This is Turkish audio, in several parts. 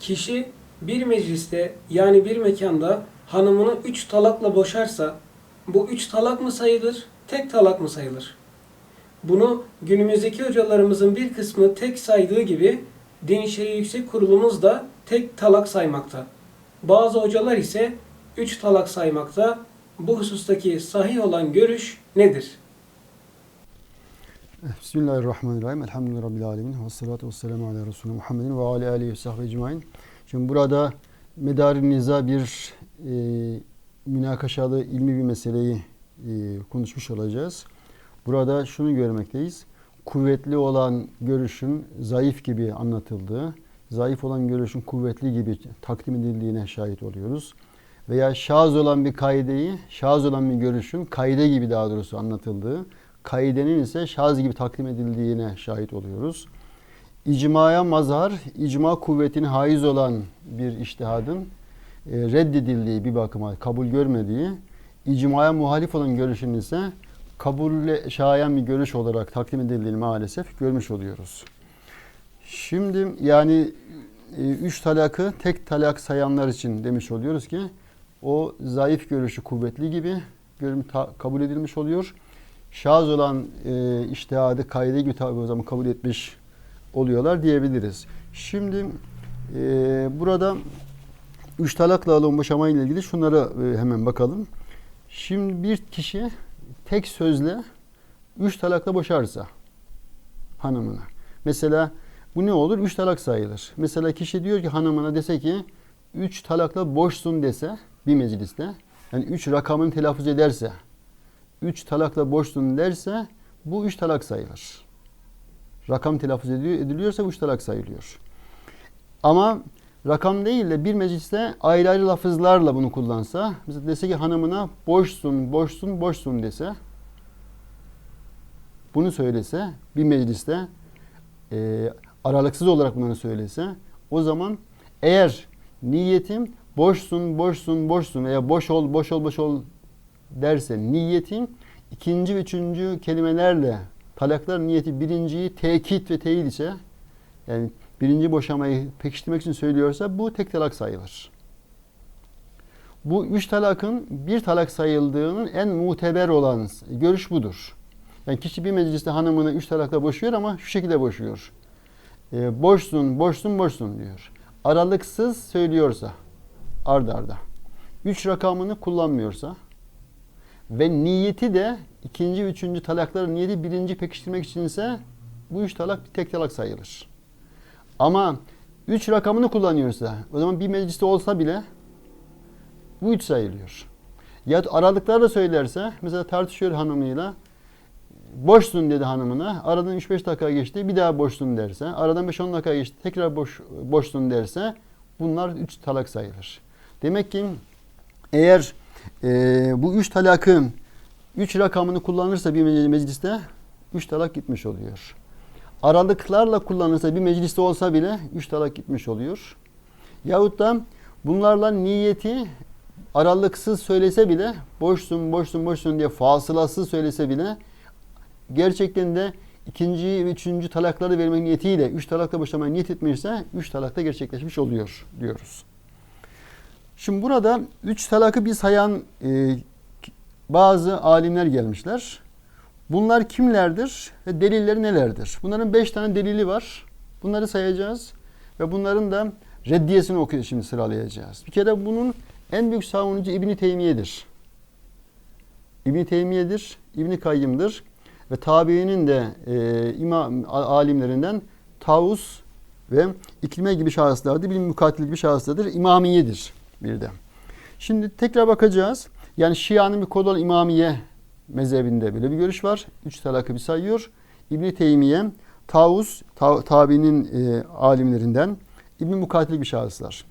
Kişi bir mecliste yani bir mekanda hanımını üç talakla boşarsa bu üç talak mı sayılır, tek talak mı sayılır? Bunu günümüzdeki hocalarımızın bir kısmı tek saydığı gibi Din İşleri Yüksek Kurulumuz da tek talak saymakta. Bazı hocalar ise üç talak saymakta. Bu husustaki sahih olan görüş nedir? Bismillahirrahmanirrahim. Elhamdülillahi Rabbil alemin. Ve salatu ve selamu ala Resulü Muhammedin ve ala aleyhi ve sahbihi ecmain. Şimdi burada medar niza bir e, münakaşalı ilmi bir meseleyi e, konuşmuş olacağız. Burada şunu görmekteyiz. Kuvvetli olan görüşün zayıf gibi anlatıldığı, zayıf olan görüşün kuvvetli gibi takdim edildiğine şahit oluyoruz. Veya şaz olan bir kaideyi, şaz olan bir görüşün kaide gibi daha doğrusu anlatıldığı, kaidenin ise şaz gibi takdim edildiğine şahit oluyoruz. İcmaya mazhar, icma kuvvetini haiz olan bir iştihadın e, reddedildiği bir bakıma kabul görmediği, icmaya muhalif olan görüşün ise kabulle şayan bir görüş olarak takdim edildiğini maalesef görmüş oluyoruz. Şimdi yani e, üç talakı tek talak sayanlar için demiş oluyoruz ki o zayıf görüşü kuvvetli gibi görüm kabul edilmiş oluyor. Şaz olan e, iştihadı kaide gibi tabi o zaman kabul etmiş oluyorlar diyebiliriz. Şimdi e, burada üç talakla alın boşama ile ilgili şunlara e, hemen bakalım. Şimdi bir kişi tek sözle üç talakla boşarsa hanımına. Mesela bu ne olur? Üç talak sayılır. Mesela kişi diyor ki hanımına dese ki üç talakla boşsun dese bir mecliste yani üç rakamını telaffuz ederse üç talakla boşsun derse bu üç talak sayılır. Rakam telaffuz ediliyor, ediliyorsa bu üç talak sayılıyor. Ama rakam değil de bir mecliste ayrı ayrı lafızlarla bunu kullansa mesela dese ki hanımına boşsun, boşsun, boşsun dese bunu söylese bir mecliste e, aralıksız olarak bunları söylese o zaman eğer niyetim boşsun, boşsun, boşsun veya boş ol, boş ol, boş ol derse niyetim ikinci ve üçüncü kelimelerle talaklar niyeti birinciyi tekit ve teyit ise yani birinci boşamayı pekiştirmek için söylüyorsa bu tek talak sayılır. Bu üç talakın bir talak sayıldığının en muteber olan görüş budur. Yani kişi bir mecliste hanımını üç talakla boşuyor ama şu şekilde boşuyor. E, boşsun, boşsun, boşsun diyor. Aralıksız söylüyorsa arda arda. Üç rakamını kullanmıyorsa ve niyeti de ikinci, üçüncü talakların niyeti birinci pekiştirmek içinse bu üç talak bir tek talak sayılır. Ama üç rakamını kullanıyorsa o zaman bir mecliste olsa bile bu üç sayılıyor. Ya aralıklarla söylerse mesela tartışıyor hanımıyla boşsun dedi hanımına. Aradan 3-5 dakika geçti. Bir daha boşsun derse. Aradan 5-10 dakika geçti. Tekrar boş, boşsun derse bunlar 3 talak sayılır. Demek ki eğer e, bu 3 talakın 3 rakamını kullanırsa bir mecliste 3 talak gitmiş oluyor. Aralıklarla kullanırsa bir mecliste olsa bile 3 talak gitmiş oluyor. Yahut da bunlarla niyeti aralıksız söylese bile boşsun boşsun boşsun diye fasılasız söylese bile gerçekten de ikinci ve üçüncü talakları vermek niyetiyle üç talakla boşamaya niyet etmişse üç talakta gerçekleşmiş oluyor diyoruz. Şimdi burada üç talakı bir sayan e, bazı alimler gelmişler. Bunlar kimlerdir ve delilleri nelerdir? Bunların beş tane delili var. Bunları sayacağız ve bunların da reddiyesini okuyup şimdi sıralayacağız. Bir kere bunun en büyük savunucu İbni Teymiye'dir. İbni Teymiye'dir, İbni Kayyım'dır ve tabiinin de e, imam alimlerinden Tavus ve İklime gibi şahıslardır. Bilim mukatil gibi şahıslardır. İmamiyedir bir de. Şimdi tekrar bakacağız. Yani Şia'nın bir kolu olan İmamiye mezhebinde böyle bir görüş var. Üç talakı bir sayıyor. İbni Teymiye, Tavus, ta, tabiinin e, alimlerinden İbni Mukatil bir şahıslar.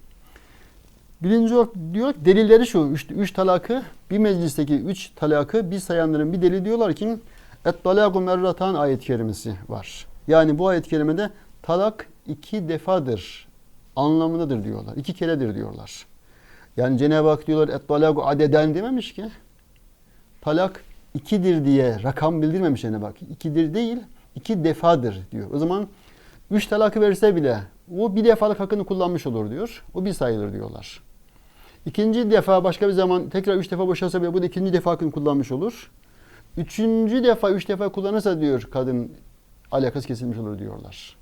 Birinci olarak diyor ki delilleri şu. Üç, üç talakı bir meclisteki üç talakı bir sayanların bir deli diyorlar ki Et-talaku merratan ayet kerimesi var. Yani bu ayet kerimede talak iki defadır anlamındadır diyorlar. İki keredir diyorlar. Yani Cenab-ı Hak diyorlar et-talaku adeden dememiş ki. Talak ikidir diye rakam bildirmemiş Cenab-ı Hak. İkidir değil, iki defadır diyor. O zaman üç talakı verse bile O bir defalık hakkını kullanmış olur diyor. O bir sayılır diyorlar. İkinci defa başka bir zaman tekrar üç defa boşansa bile bu da ikinci defa hakkını kullanmış olur. Üçüncü defa üç defa kullanırsa diyor kadın alakası kesilmiş olur diyorlar.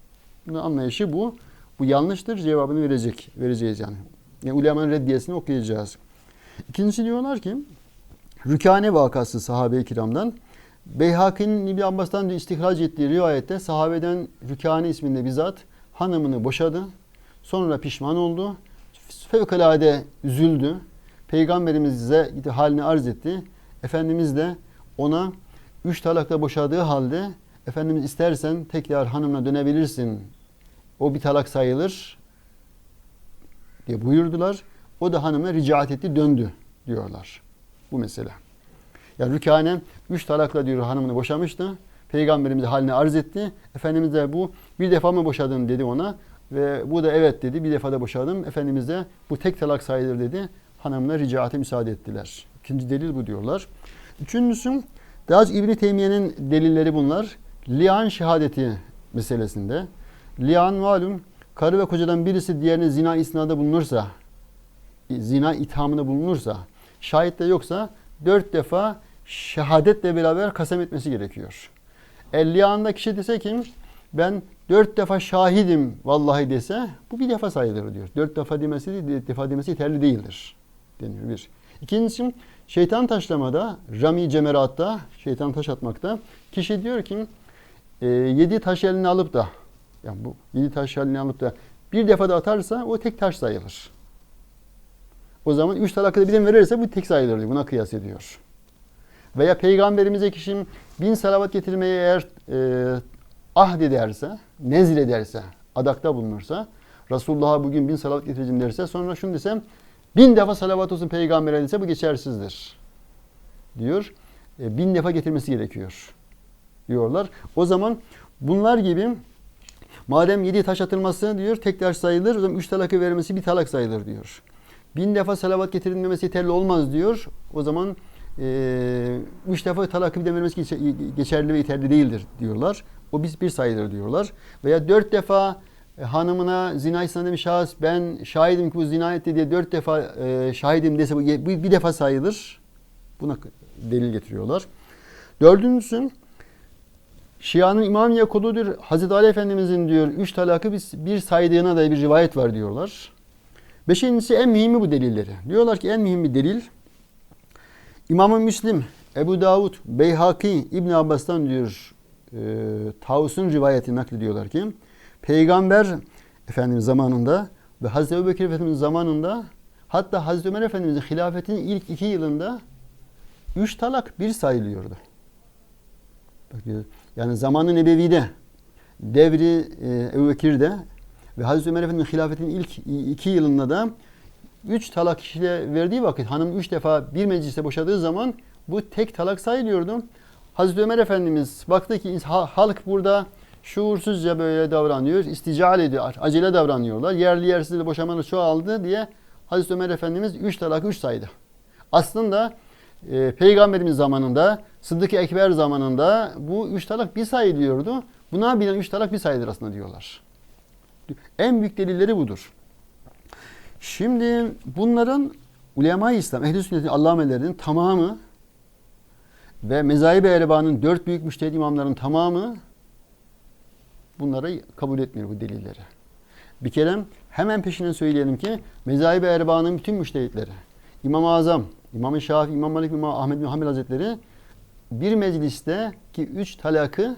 Bunun anlayışı bu. Bu yanlıştır. Cevabını verecek. Vereceğiz yani. Yani ulemanın reddiyesini okuyacağız. İkincisi diyorlar ki Rükane vakası sahabe-i kiramdan Beyhaki'nin İbn Abbas'tan istihraç ettiği rivayette sahabeden Rükane isminde bizzat hanımını boşadı. Sonra pişman oldu. Fevkalade üzüldü. Peygamberimize halini arz etti. Efendimiz de ona üç talakla boşadığı halde Efendimiz istersen tekrar hanımına dönebilirsin. O bir talak sayılır diye buyurdular. O da hanımına ricaet etti döndü diyorlar. Bu mesele. Yani Rükane üç talakla diyor hanımını boşamıştı. Peygamberimiz halini arz etti. Efendimiz de bu bir defa mı boşadın dedi ona. Ve bu da evet dedi. Bir defa da boşadım. Efendimiz de bu tek talak sayılır dedi. Hanımına ricaate müsaade ettiler. İkinci delil bu diyorlar. Üçüncüsü daha önce İbn Teymiye'nin delilleri bunlar. Lian şehadeti meselesinde. Lian malum karı ve kocadan birisi diğerine zina isnada bulunursa, zina ithamında bulunursa, şahit de yoksa dört defa şehadetle beraber kasem etmesi gerekiyor. Elliyanında kişi dese ki ben dört defa şahidim vallahi dese bu bir defa sayılır diyor. Dört defa demesi değil, defa demesi yeterli değildir deniyor bir. İkincisi şeytan taşlamada, rami cemeratta, şeytan taş atmakta kişi diyor ki e, yedi taş eline alıp da yani bu yedi taş eline alıp da bir defa da atarsa o tek taş sayılır. O zaman üç talakı birden verirse bu tek sayılır diyor. Buna kıyas ediyor. Veya peygamberimize kişi bin salavat getirmeye eğer e, ahd ederse, nezil ederse, adakta bulunursa, Resulullah'a bugün bin salavat getireceğim derse, sonra şunu desem, bin defa salavat olsun peygambere dese bu geçersizdir. Diyor. E, bin defa getirmesi gerekiyor. Diyorlar. O zaman bunlar gibi madem yedi taş atılması diyor tek taş sayılır, o zaman üç talakı vermesi bir talak sayılır diyor. Bin defa salavat getirilmemesi yeterli olmaz diyor. O zaman e, üç defa talakı bir de vermesi geçe- geçerli ve yeterli değildir diyorlar. O biz bir sayılır diyorlar. Veya dört defa e, hanımına zina isnat demiş şahıs ben şahidim ki bu zina etti diye dört defa e, şahidim dese bu bu bir defa sayılır. Buna delil getiriyorlar. Dördüncüsü Şia'nın İmamiye kodudur. Hazreti Ali Efendimizin diyor üç talakı bir, bir saydığına dair bir rivayet var diyorlar. Beşincisi en mühimi bu delilleri. Diyorlar ki en mühim bir delil İmam-ı Müslim, Ebu Davud, Beyhaki, İbn Abbas'tan diyor e, Tavus'un rivayeti naklediyorlar ki Peygamber Efendimiz zamanında ve Hazreti Ebu Bekir Efendimiz zamanında hatta Hazreti Ömer Efendimizin hilafetinin ilk iki yılında üç talak bir sayılıyordu. Bak diyor, Yani zamanı Nebevi'de, devri e, Ebu Bekir'de ve Hazreti Ömer Efendimiz'in hilafetinin ilk iki yılında da üç talak kişiye verdiği vakit hanım üç defa bir mecliste boşadığı zaman bu tek talak sayılıyordu. Hazreti Ömer Efendimiz baktı ki ha- halk burada şuursuzca böyle davranıyor, istical ediyor, acele davranıyorlar. Yerli yersiz de boşamanız çoğaldı diye Hazreti Ömer Efendimiz üç talak üç saydı. Aslında e, Peygamberimiz zamanında, Sıddık-ı Ekber zamanında bu üç talak bir sayılıyordu. Buna bilen üç talak bir sayılır aslında diyorlar. En büyük delilleri budur. Şimdi bunların ulema-i İslam, ehl-i sünnetin allamelerinin tamamı ve mezahib-i erbaanın dört büyük müştehid imamların tamamı bunları kabul etmiyor bu delilleri. Bir kere hemen peşinden söyleyelim ki mezahib-i erbaanın bütün müştehitleri, İmam-ı Azam, İmam-ı Şafii, İmam Malik, İmam Ahmed bin Hanbel Hazretleri bir mecliste ki üç talakı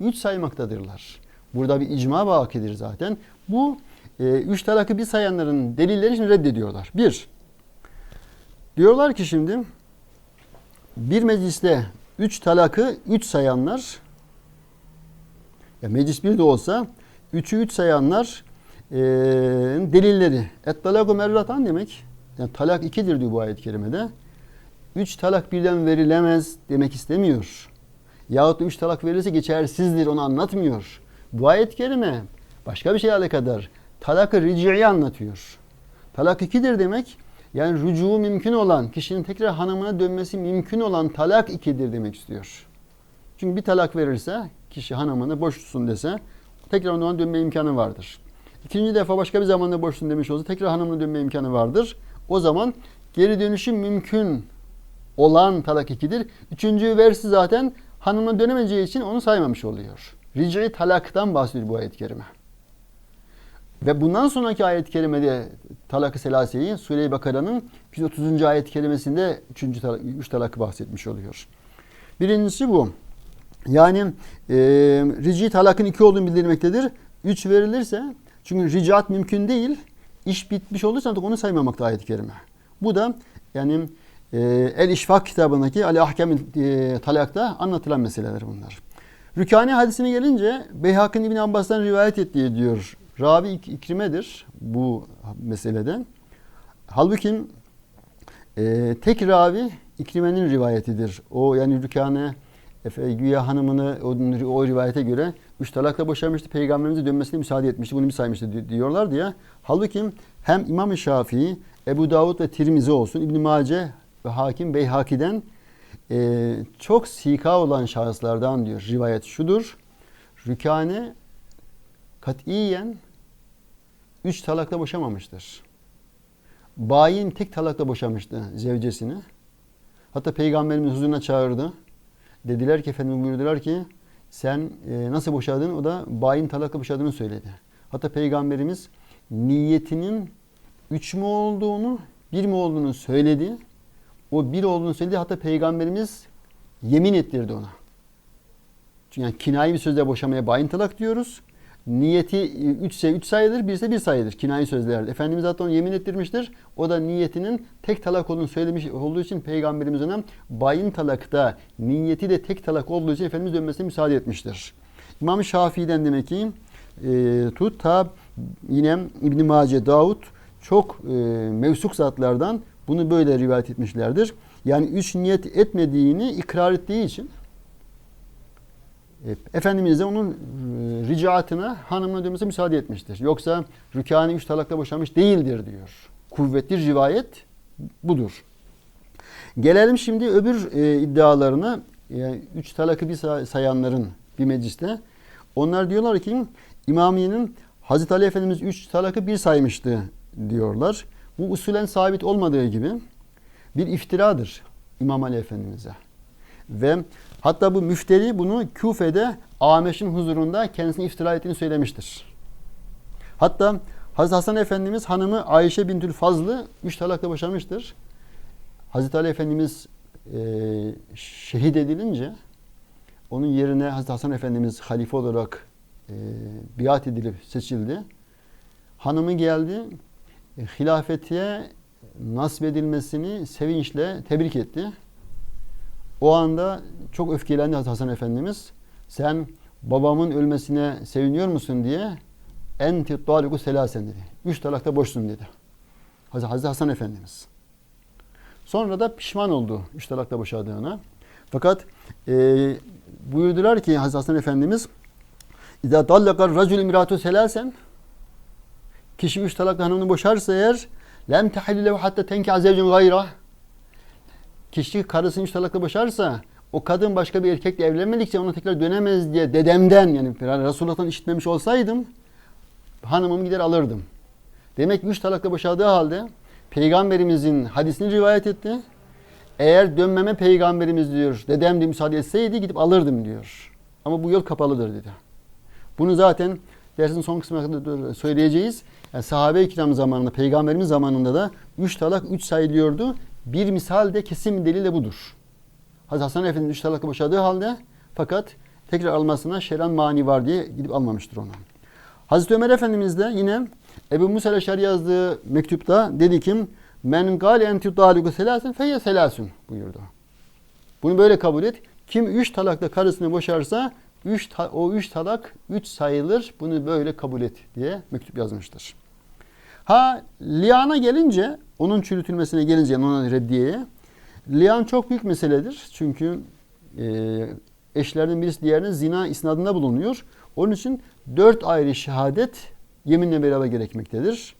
üç saymaktadırlar. Burada bir icma vakidir zaten. Bu e, üç talakı bir sayanların delilleri şimdi reddediyorlar. Bir, diyorlar ki şimdi bir mecliste üç talakı üç sayanlar ya meclis bir de olsa üçü üç sayanlar e, delilleri. Et talaku merratan demek. Yani talak ikidir diyor bu ayet-i kerimede. Üç talak birden verilemez demek istemiyor. Yahut da üç talak verilirse geçersizdir onu anlatmıyor. Bu ayet-i kerime başka bir şey alakadar. Talak-ı rici'i anlatıyor. Talak ikidir demek yani rücu mümkün olan, kişinin tekrar hanımına dönmesi mümkün olan talak ikidir demek istiyor. Çünkü bir talak verirse, kişi hanımını boş tutsun dese, tekrar ona dönme imkanı vardır. İkinci defa başka bir zamanda boşsun demiş olsa tekrar hanımına dönme imkanı vardır. O zaman geri dönüşü mümkün olan talak ikidir. Üçüncü versi zaten hanımına dönemeyeceği için onu saymamış oluyor. Ric'i talaktan bahsediyor bu ayet-i kerime. Ve bundan sonraki ayet-i kerimede talak-ı selaseyi Sure-i Bakara'nın 130. ayet-i kerimesinde 3. talak, 3 talakı bahsetmiş oluyor. Birincisi bu. Yani e, rici talakın iki olduğunu bildirmektedir. Üç verilirse çünkü ricat mümkün değil. İş bitmiş olursa artık onu saymamakta ayet-i kerime. Bu da yani e, El İşfak kitabındaki Ali Ahkam e, talakta anlatılan meseleler bunlar. Rükani hadisine gelince Beyhak'ın İbn Abbas'tan rivayet ettiği diyor. Ravi İk- İkrime'dir bu meselede. Halbuki e, tek ravi İkrime'nin rivayetidir. O yani Rükane Efe, güya hanımını o, o rivayete göre üç talakla boşanmıştı. Peygamberimize dönmesine müsaade etmişti. Bunu bir saymıştı di- diyorlar diye. Halbuki hem İmam-ı Şafii, Ebu Davud ve Tirmizi olsun, İbn Mace ve Hakim Beyhaki'den e, çok sika olan şahıslardan diyor. Rivayet şudur. Rükane katiyen üç talakla boşamamıştır. Bayin tek talakla boşamıştı zevcesini. Hatta Peygamberimiz huzuruna çağırdı. Dediler ki efendim buyurdular ki sen e, nasıl boşadın? O da bayin talakla boşadığını söyledi. Hatta Peygamberimiz niyetinin üç mü olduğunu, bir mi olduğunu söyledi. O bir olduğunu söyledi. Hatta Peygamberimiz yemin ettirdi ona. Çünkü yani kinayi bir sözle boşamaya bayin talak diyoruz. Niyeti 3 ise 3 sayıdır, 1 ise 1 sayıdır. Kinayi sözlerde. Efendimiz zaten onu yemin ettirmiştir. O da niyetinin tek talak olduğunu söylemiş olduğu için Peygamberimiz ona bayin talakta niyeti de tek talak olduğu için Efendimiz dönmesine müsaade etmiştir. İmam Şafii'den demek ki e, tut ta yine İbn Mace, Davud çok e, mevsuk zatlardan bunu böyle rivayet etmişlerdir. Yani üç niyet etmediğini ikrar ettiği için e, Efendimiz de onun e, ricaatına hanımına dönmesine müsaade etmiştir. Yoksa rükâni üç talakla boşanmış değildir diyor. Kuvvetli rivayet budur. Gelelim şimdi öbür e, iddialarına. Yani üç talakı bir say- sayanların bir mecliste. Onlar diyorlar ki İmamiye'nin Hazreti Ali Efendimiz üç talakı bir saymıştı diyorlar. Bu usulen sabit olmadığı gibi bir iftiradır İmam Ali Efendimiz'e. Ve hatta bu müfteri bunu Küfe'de Ameş'in huzurunda kendisine iftira ettiğini söylemiştir. Hatta Hazreti Hasan Efendimiz hanımı Ayşe bintül Fazlı üç talakla boşamıştır. Hazreti Ali Efendimiz e, şehit edilince onun yerine Hazreti Hasan Efendimiz halife olarak e, biat edilip seçildi. Hanımı geldi, e, hilafetiye nasip edilmesini sevinçle tebrik etti. O anda çok öfkelendi Hasan Efendimiz. Sen babamın ölmesine seviniyor musun diye enti taliku selasen dedi. Üç talakta boşsun dedi. Hazreti Hasan Efendimiz. Sonra da pişman oldu üç talakta boşadığına. Fakat e, buyurdular ki Hazreti Hasan Efendimiz İzâ dallakar racül imratu selasen Kişi üç talakla hanımını boşarsa eğer lem tehillu lehu hatta tenkiha zevcun gayra Kişi karısını üç talakla boşarsa o kadın başka bir erkekle evlenmedikçe ona tekrar dönemez diye dedemden yani Resulullah'tan işitmemiş olsaydım hanımımı gider alırdım. Demek ki üç talakla boşadığı halde Peygamberimizin hadisini rivayet etti. Eğer dönmeme peygamberimiz diyor dedem de müsaade etseydi gidip alırdım diyor. Ama bu yol kapalıdır dedi. Bunu zaten dersin son kısmında söyleyeceğiz. Yani sahabe-i kiram zamanında, peygamberimiz zamanında da üç talak üç sayılıyordu. Bir misal de kesin delil de budur. Hazreti Hasan Efendimiz üç talakla boşadığı halde fakat tekrar almasına şeran mani var diye gidip almamıştır onu. Hazreti Ömer Efendimiz de yine Ebu Musa Eşari yazdığı mektupta dedi ki men gal enti daliku selasen feyye selasun buyurdu. Bunu böyle kabul et. Kim üç talakla karısını boşarsa üç o üç talak üç sayılır. Bunu böyle kabul et diye mektup yazmıştır. Ha liana gelince onun çürütülmesine gelince yani ona reddiyeye lian çok büyük meseledir. Çünkü e, eşlerden birisi diğerine zina isnadında bulunuyor. Onun için dört ayrı şehadet yeminle beraber gerekmektedir.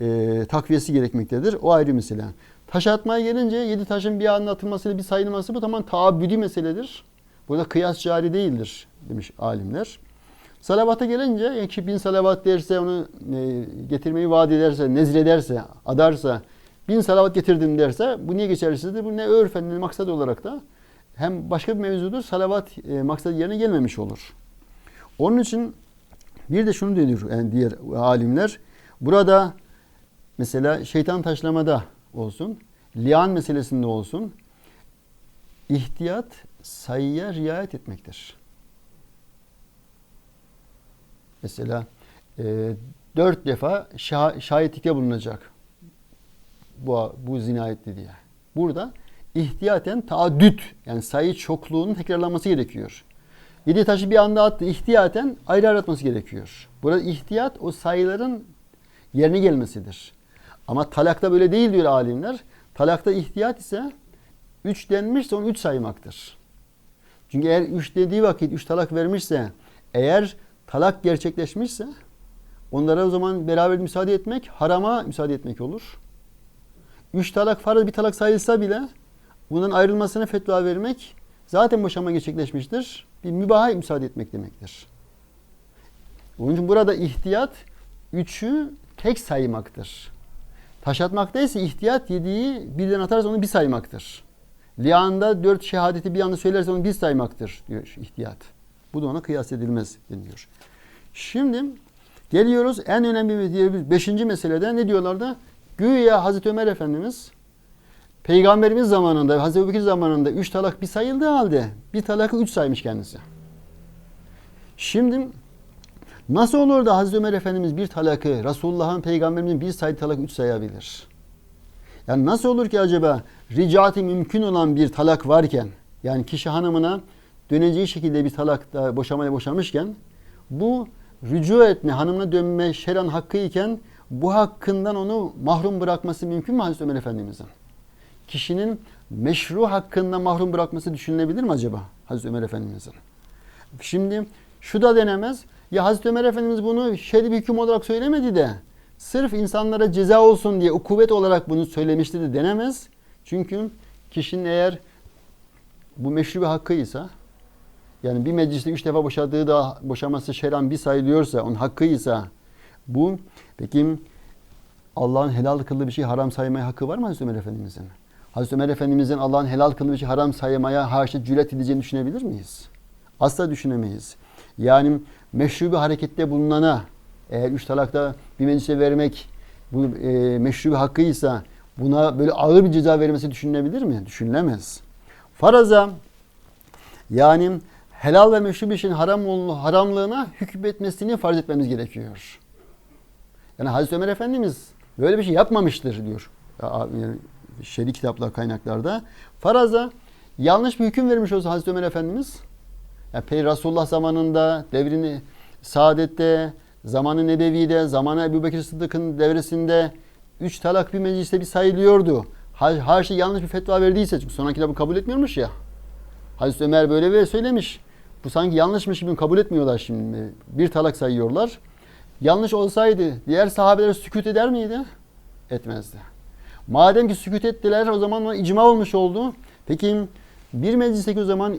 E, takviyesi gerekmektedir. O ayrı mesele. Taş atmaya gelince yedi taşın bir anlatılmasıyla bir sayılması bu tamam taabbüdi meseledir. Burada kıyas cari değildir demiş alimler. Salavata gelince yani ki bin salavat derse onu e, getirmeyi vaat ederse, nezrederse, adarsa bin salavat getirdim derse bu niye geçersizdir? Bu ne örfen ne maksat olarak da hem başka bir mevzudur salavat e, maksat yerine gelmemiş olur. Onun için bir de şunu diyor yani diğer alimler burada mesela şeytan taşlamada olsun, lian meselesinde olsun ihtiyat sayıya riayet etmektir. Mesela e, dört defa şah, şahitlikte bulunacak bu, bu zina etti diye. Burada ihtiyaten taaddüt yani sayı çokluğunun tekrarlanması gerekiyor. Yedi taşı bir anda attı ihtiyaten ayrı ayrı atması gerekiyor. Burada ihtiyat o sayıların yerine gelmesidir. Ama talakta böyle değil diyor alimler. Talakta ihtiyat ise üç denmişse onu üç saymaktır. Çünkü eğer üç dediği vakit üç talak vermişse eğer talak gerçekleşmişse onlara o zaman beraber müsaade etmek harama müsaade etmek olur. Üç talak farz bir talak sayılsa bile bundan ayrılmasına fetva vermek zaten boşanma gerçekleşmiştir. Bir mübaha müsaade etmek demektir. Onun için burada ihtiyat üçü tek saymaktır. Taş atmakta ise ihtiyat yediği birden atarsa onu bir saymaktır. Lianda dört şehadeti bir anda söylerse onu bir saymaktır diyor ihtiyat. Bu da ona kıyas edilmez deniyor. Şimdi geliyoruz en önemli bir beşinci meselede ne diyorlar da güya Hazreti Ömer Efendimiz Peygamberimiz zamanında Hazreti Ebubekir zamanında üç talak bir sayıldığı halde bir talakı üç saymış kendisi. Şimdi nasıl olur da Hazreti Ömer Efendimiz bir talakı Resulullah'ın peygamberimizin bir sayı talak üç sayabilir? Yani nasıl olur ki acaba ricati mümkün olan bir talak varken yani kişi hanımına döneceği şekilde bir talakta boşamaya boşamışken bu rücu etme, hanımına dönme şeran hakkı iken bu hakkından onu mahrum bırakması mümkün mü Hazreti Ömer Efendimiz'in? Kişinin meşru hakkından mahrum bırakması düşünülebilir mi acaba Hazreti Ömer Efendimiz'in? Şimdi şu da denemez. Ya Hazreti Ömer Efendimiz bunu şer'i bir hüküm olarak söylemedi de sırf insanlara ceza olsun diye ukubet olarak bunu söylemişti de denemez. Çünkü kişinin eğer bu meşru bir hakkıysa yani bir mecliste üç defa boşadığı da boşaması şeran bir sayılıyorsa onun hakkıysa bu peki Allah'ın helal kıldığı bir şey haram saymaya hakkı var mı Hazreti Ömer Efendimizin? Hazreti Ömer Efendimizin Allah'ın helal kıldığı bir şey haram saymaya haşa cüret edeceğini düşünebilir miyiz? Asla düşünemeyiz. Yani meşru bir harekette bulunana eğer üç talakta bir meclise vermek bu e, meşru bir hakkıysa buna böyle ağır bir ceza verilmesi düşünülebilir mi? Düşünülemez. Faraza yani helal ve meşru bir şeyin haram haramlığına hükmetmesini farz etmemiz gerekiyor. Yani Hazreti Ömer Efendimiz böyle bir şey yapmamıştır diyor. Yani şer'i kitaplar kaynaklarda. Faraza yanlış bir hüküm vermiş olsa Hazreti Ömer Efendimiz yani Pey Resulullah zamanında devrini saadette zamanı Nebevi'de, zamanı Ebu Bekir Sıddık'ın devresinde üç talak bir mecliste bir sayılıyordu. Her şey yanlış bir fetva verdiyse çünkü sonrakiler bu kabul etmiyormuş ya. Hazreti Ömer böyle ve söylemiş. Bu sanki yanlışmış gibi kabul etmiyorlar şimdi. Bir talak sayıyorlar. Yanlış olsaydı diğer sahabeler sükut eder miydi? Etmezdi. Madem ki sükut ettiler o zaman icma olmuş oldu. Peki bir meclisteki o zaman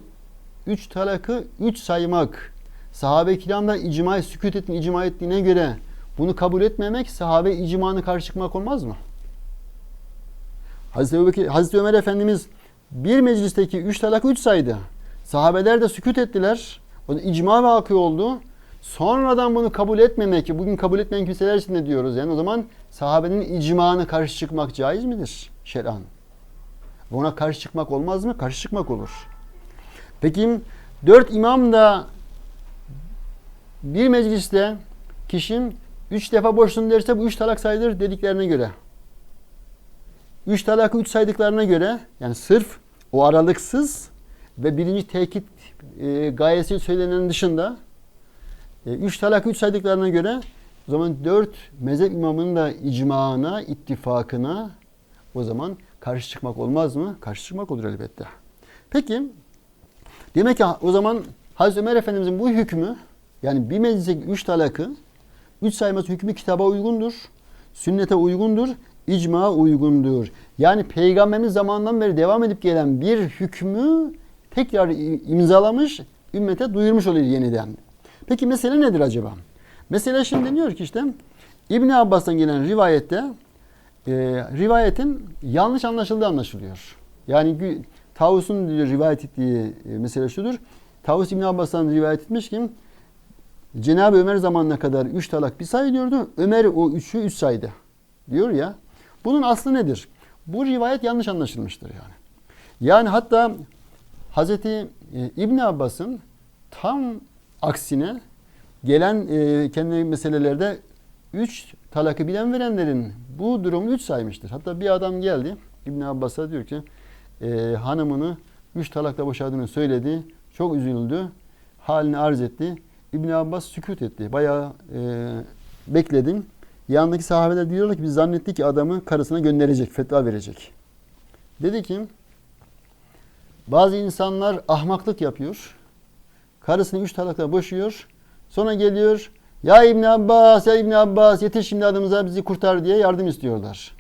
üç talakı üç saymak sahabe-i kiramdan icma sükut ettiğini icma ettiğine göre bunu kabul etmemek sahabe icmanı karşı çıkmak olmaz mı? Hazreti, Ebubekir, Hazreti Ömer Efendimiz bir meclisteki üç talak üç saydı. Sahabeler de sükut ettiler. O da icma vakı oldu. Sonradan bunu kabul etmemek, bugün kabul etmeyen kimseler için de diyoruz. Yani o zaman sahabenin icmanı karşı çıkmak caiz midir şer'an? Buna karşı çıkmak olmaz mı? Karşı çıkmak olur. Peki dört imam da bir mecliste kişim üç defa boşsun derse bu üç talak sayılır dediklerine göre. Üç talakı üç saydıklarına göre yani sırf o aralıksız ve birinci tekit e, gayesi söylenenin dışında e, üç talak üç saydıklarına göre o zaman dört mezhep imamının da icmana, ittifakına o zaman karşı çıkmak olmaz mı? Karşı çıkmak olur elbette. Peki demek ki o zaman Hazreti Ömer Efendimizin bu hükmü yani bir meclise üç talakı üç sayması hükmü kitaba uygundur. Sünnete uygundur. icma uygundur. Yani peygamberimiz zamanından beri devam edip gelen bir hükmü tekrar imzalamış, ümmete duyurmuş oluyor yeniden. Peki mesele nedir acaba? Mesele şimdi diyor ki işte İbn Abbas'tan gelen rivayette e, rivayetin yanlış anlaşıldığı anlaşılıyor. Yani Tavus'un rivayet ettiği e, mesele şudur. Tavus İbn Abbas'tan rivayet etmiş ki Cenab-ı Ömer zamanına kadar üç talak bir sayılıyordu. Ömer o üçü üç saydı. Diyor ya. Bunun aslı nedir? Bu rivayet yanlış anlaşılmıştır yani. Yani hatta Hazreti e, İbn Abbas'ın tam aksine gelen e, kendi meselelerde üç talakı bilen verenlerin bu durumu üç saymıştır. Hatta bir adam geldi İbn Abbas'a diyor ki e, hanımını üç talakla boşadığını söyledi. Çok üzüldü. Halini arz etti. İbn Abbas sükut etti. Bayağı e, bekledim. Yanındaki sahabeler diyorlar ki biz zannettik ki adamı karısına gönderecek, fetva verecek. Dedi ki bazı insanlar ahmaklık yapıyor. Karısını üç talakla boşuyor. Sonra geliyor. Ya İbn Abbas, ya İbn Abbas yetiş şimdi adımıza bizi kurtar diye yardım istiyorlar.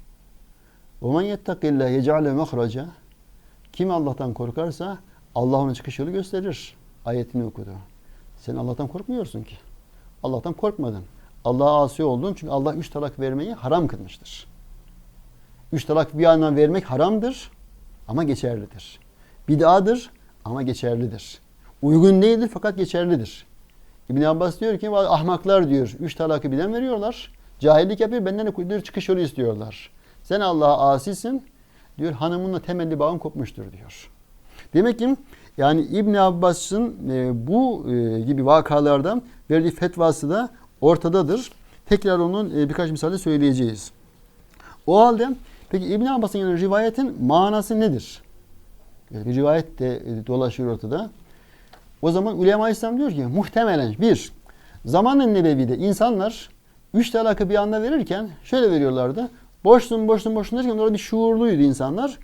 وَمَنْ يَتَّقِ اللّٰهِ يَجْعَلَ مَخْرَجًا Kim Allah'tan korkarsa Allah ona çıkış yolu gösterir. Ayetini okudu. Sen Allah'tan korkmuyorsun ki. Allah'tan korkmadın. Allah'a asi oldun çünkü Allah üç talak vermeyi haram kılmıştır. Üç talak bir anlam vermek haramdır ama geçerlidir. Bid'adır ama geçerlidir. Uygun değildir fakat geçerlidir. İbn Abbas diyor ki ahmaklar diyor. Üç talakı bilen veriyorlar. Cahillik yapıyor. Benden de çıkış yolu istiyorlar. Sen Allah'a asisin. Diyor hanımınla temelli bağın kopmuştur diyor. Demek ki yani İbn Abbas'ın e, bu e, gibi vakalardan verdiği fetvası da ortadadır. Tekrar onun e, birkaç misali söyleyeceğiz. O halde peki İbn Abbas'ın yani rivayetin manası nedir? E, bir rivayet de e, dolaşıyor ortada. O zaman ulema İslam diyor ki muhtemelen bir zamanın nebevide insanlar üç talakı bir anda verirken şöyle veriyorlardı. Boşsun boşsun boşsun derken orada bir şuurluydu insanlar.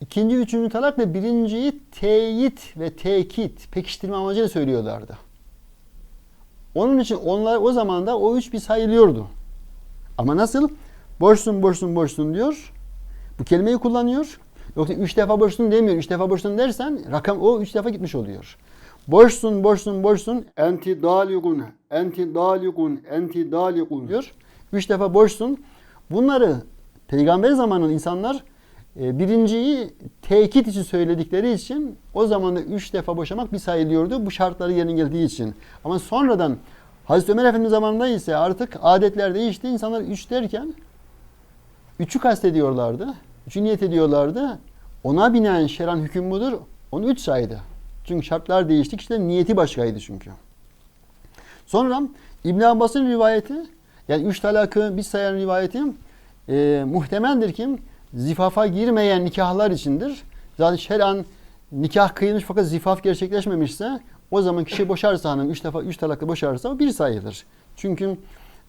İkinci, üçüncü talak ve birinciyi teyit ve tekit, pekiştirme amacıyla söylüyorlardı. Onun için onlar o zaman da o üç bir sayılıyordu. Ama nasıl? Boşsun boşsun boşsun diyor. Bu kelimeyi kullanıyor. Yoksa üç defa boşsun demiyor. Üç defa boşsun dersen rakam o üç defa gitmiş oluyor. Boşsun, boşsun, boşsun. Enti daligun, enti daligun, enti daligun diyor. Üç defa boşsun. Bunları peygamber zamanının insanlar birinciyi tekit için söyledikleri için o zaman da üç defa boşamak bir sayılıyordu. Bu şartları yerine geldiği için. Ama sonradan Hazreti Ömer Efendimiz zamanında ise artık adetler değişti. İnsanlar üç derken üçü kastediyorlardı. Üçü niyet ediyorlardı. Ona binaen şeran hüküm budur. Onu üç saydı. Çünkü şartlar değişti. Kişilerin niyeti başkaydı çünkü. Sonra İbn Abbas'ın rivayeti yani üç talakı bir sayan rivayeti e, muhtemeldir ki zifafa girmeyen nikahlar içindir. Zaten şer'an nikah kıyılmış fakat zifaf gerçekleşmemişse o zaman kişi boşarsa hanım üç defa üç talakla boşarsa o bir sayılır. Çünkü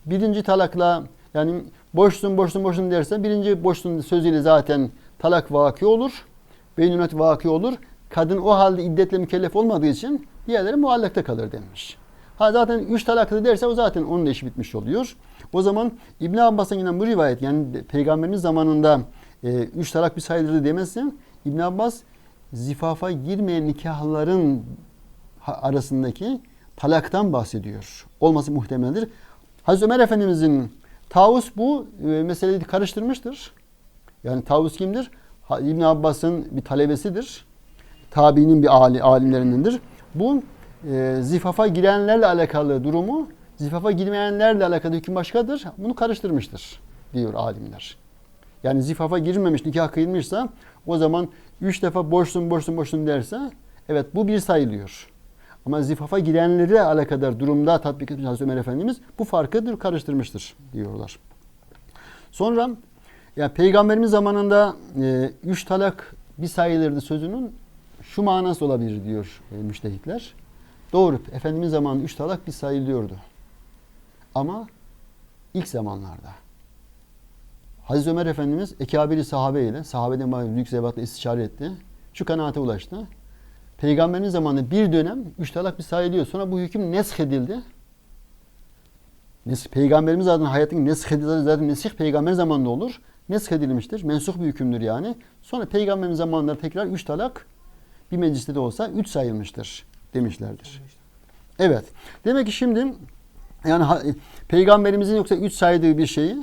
birinci talakla yani boşsun boşsun boşsun derse birinci boşsun sözüyle zaten talak vaki olur. Beynunat vaki olur. Kadın o halde iddetle mükellef olmadığı için diğerleri muallakta kalır denmiş. Ha zaten üç talaklı derse o zaten onun da işi bitmiş oluyor. O zaman İbn Abbas'ın gelen bu rivayet yani peygamberimiz zamanında e, üç talak bir sayılır demezsen İbn Abbas zifafa girmeyen nikahların arasındaki talaktan bahsediyor. Olması muhtemeldir. Hazreti Ömer Efendimizin Tavus bu e, meseleyi karıştırmıştır. Yani Tavus kimdir? İbn Abbas'ın bir talebesidir. Tabiinin bir ali, alimlerindendir. Bu e, zifafa girenlerle alakalı durumu zifafa girmeyenlerle alakalı hüküm başkadır. Bunu karıştırmıştır diyor alimler. Yani zifafa girilmemiş, nikah kıyılmışsa o zaman üç defa boşsun boşsun boşsun derse evet bu bir sayılıyor. Ama zifafa girenlere alakadar durumda tatbik etmiş Hazreti Ömer Efendimiz bu farkıdır karıştırmıştır diyorlar. Sonra yani Peygamberimiz zamanında e, üç talak bir sayılırdı sözünün şu manası olabilir diyor e, müştehitler. Doğru. Efendimiz zamanında üç talak bir sayılıyordu. Ama ilk zamanlarda Hazreti Ömer Efendimiz ekabiri sahabe ile sahabeden büyük zevatla istişare etti. Şu kanaate ulaştı. Peygamberin zamanında bir dönem üç talak bir sayılıyor. Sonra bu hüküm nesk edildi. Nes Peygamberimiz zaten hayatın nesk edildi. Zaten nesih peygamber zamanında olur. Nesk edilmiştir. Mensuh bir hükümdür yani. Sonra peygamberin zamanında tekrar üç talak bir mecliste de olsa üç sayılmıştır demişlerdir. Evet. Demek ki şimdi yani ha- peygamberimizin yoksa üç saydığı bir şeyi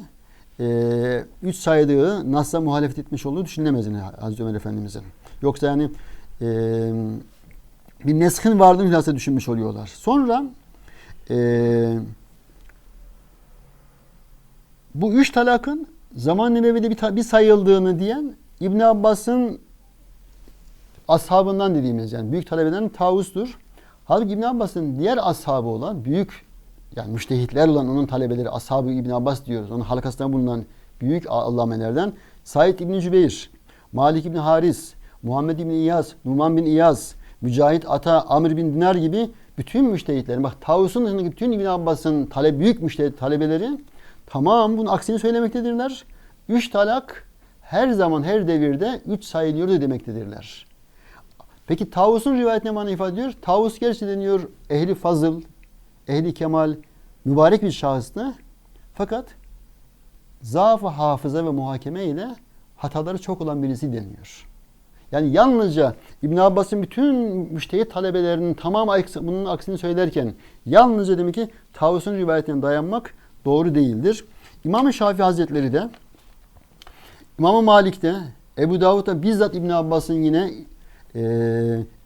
e, üç saydığı Nas'a muhalefet etmiş olduğu düşünülemez yine Hazreti Ömer Efendimizin. Yoksa yani e, bir neskin vardığını hülasa düşünmüş oluyorlar. Sonra e, bu üç talakın zaman nebevide bir, bir sayıldığını diyen İbn Abbas'ın ashabından dediğimiz yani büyük talebeden Tavus'tur. Halbuki İbn Abbas'ın diğer ashabı olan büyük yani müştehitler olan onun talebeleri ashabı İbn Abbas diyoruz. Onun halkasında bulunan büyük allamelerden Said İbn Cübeyr, Malik İbn Haris, Muhammed İbn İyaz, Numan bin İyaz, Mücahit Ata, Amr bin Dinar gibi bütün müştehitlerin bak Tavus'un dışındaki bütün İbn Abbas'ın tale, büyük müştehit talebeleri tamam bunun aksini söylemektedirler. Üç talak her zaman her devirde üç sayılıyordu demektedirler. Peki Tavus'un rivayet ne mana ifade ediyor? Tavus gerçi deniyor ehli fazıl, ehli kemal, mübarek bir şahıstı. Fakat zaaf-ı hafıza ve muhakeme ile hataları çok olan birisi deniyor. Yani yalnızca İbn Abbas'ın bütün müştehit talebelerinin tamamı aks- bunun aksini söylerken yalnızca demek ki Tavus'un rivayetine dayanmak doğru değildir. İmam-ı Şafii Hazretleri de İmam-ı Malik de Ebu Davud da bizzat İbn Abbas'ın yine e,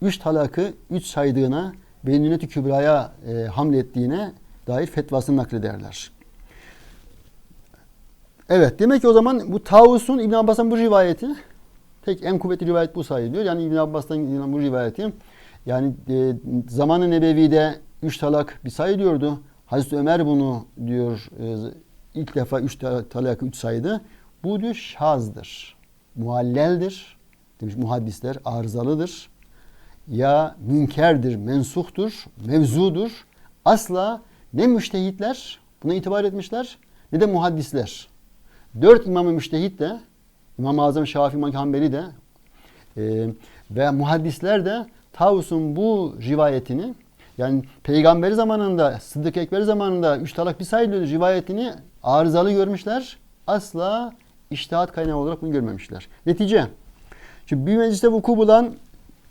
üç talakı üç saydığına Beynünet-i Kübra'ya e, hamlettiğine dair fetvasını naklederler. Evet demek ki o zaman bu Tavus'un İbn Abbas'ın bu rivayeti tek en kuvvetli rivayet bu sayılıyor. Yani İbn Abbas'tan bu rivayeti yani e, zamanı nebevide üç talak bir sayılıyordu. Hazreti Ömer bunu diyor e, ilk defa üç ta- talakı üç saydı. Bu diyor şazdır. Mualleldir. Demiş muhaddisler arızalıdır. Ya münkerdir, mensuhtur, mevzudur. Asla ne müştehitler buna itibar etmişler ne de muhaddisler. Dört imam-ı müştehit de İmam-ı Azam Şafii İmam de e, ve muhaddisler de Tavus'un bu rivayetini yani peygamberi zamanında Sıddık Ekber zamanında üç talak bir sayılıyor rivayetini arızalı görmüşler. Asla iştihat kaynağı olarak bunu görmemişler. Netice Şimdi bir mecliste vuku bulan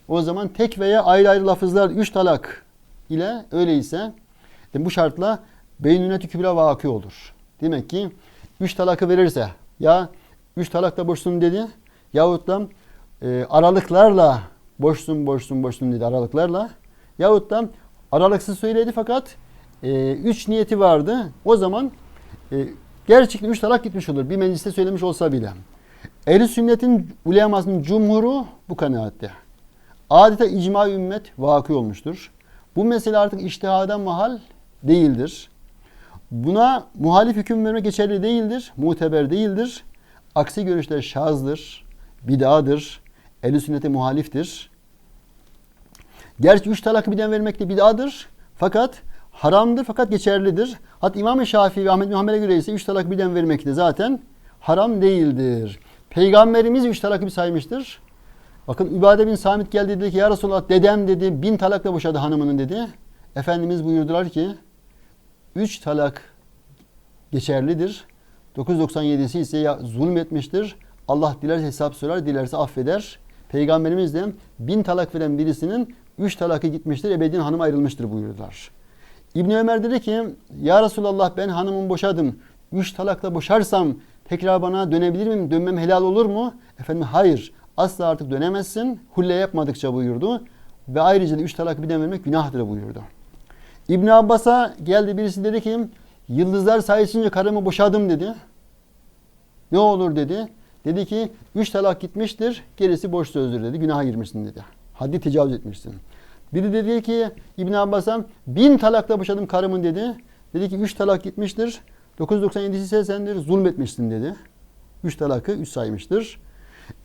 o zaman tek veya ayrı ayrı lafızlar üç talak ile öyleyse de bu şartla beynüneti kübra vakı olur. Demek ki üç talakı verirse ya üç talakla boşsun dedi yahut da e, aralıklarla boşsun boşsun boşsun dedi aralıklarla yahut da aralıksız söyledi fakat e, üç niyeti vardı. O zaman e, gerçekten üç talak gitmiş olur. Bir mecliste söylemiş olsa bile. Ehl-i sünnetin ulemasının cumhuru bu kanaatte. Adeta icma ümmet vakı olmuştur. Bu mesele artık iştihada mahal değildir. Buna muhalif hüküm vermek geçerli değildir, muteber değildir. Aksi görüşler şazdır, bid'adır, ehl sünnete muhaliftir. Gerçi üç talak birden vermek de bid'adır. Fakat haramdır fakat geçerlidir. Hatta İmam-ı Şafii ve Ahmet Hanbel'e göre ise üç talak birden vermek de zaten haram değildir. Peygamberimiz üç talakı bir saymıştır. Bakın İbade bin Samit geldi dedi ki ya Resulallah dedem dedi bin talakla boşadı hanımının dedi. Efendimiz buyurdular ki üç talak geçerlidir. 997'si ise ya zulmetmiştir. Allah dilerse hesap sorar, dilerse affeder. Peygamberimiz de bin talak veren birisinin üç talakı gitmiştir, ebedin hanım ayrılmıştır buyurdular. İbni Ömer dedi ki ya Resulallah ben hanımımı boşadım. Üç talakla boşarsam tekrar bana dönebilir miyim? Dönmem helal olur mu? Efendim hayır. Asla artık dönemezsin. Hulle yapmadıkça buyurdu. Ve ayrıca da üç talak birden vermek günahtır buyurdu. İbn Abbas'a geldi birisi dedi ki yıldızlar sayesinde karımı boşadım dedi. Ne olur dedi. Dedi ki üç talak gitmiştir gerisi boş sözdür dedi. Günaha girmişsin dedi. Haddi tecavüz etmişsin. Biri dedi ki İbn Abbas'a bin talakla boşadım karımın dedi. Dedi ki üç talak gitmiştir. 997'si ise sen dedi, zulmetmişsin dedi. Üç talakı üç saymıştır.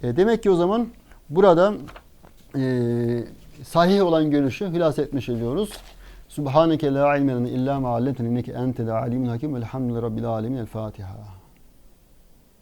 E, demek ki o zaman burada e, sahih olan görüşü hülasa etmiş ediyoruz. Subhaneke la ilme illa ma allamtena inneke entel alimul hakim. Elhamdülillahi rabbil alamin. El Fatiha.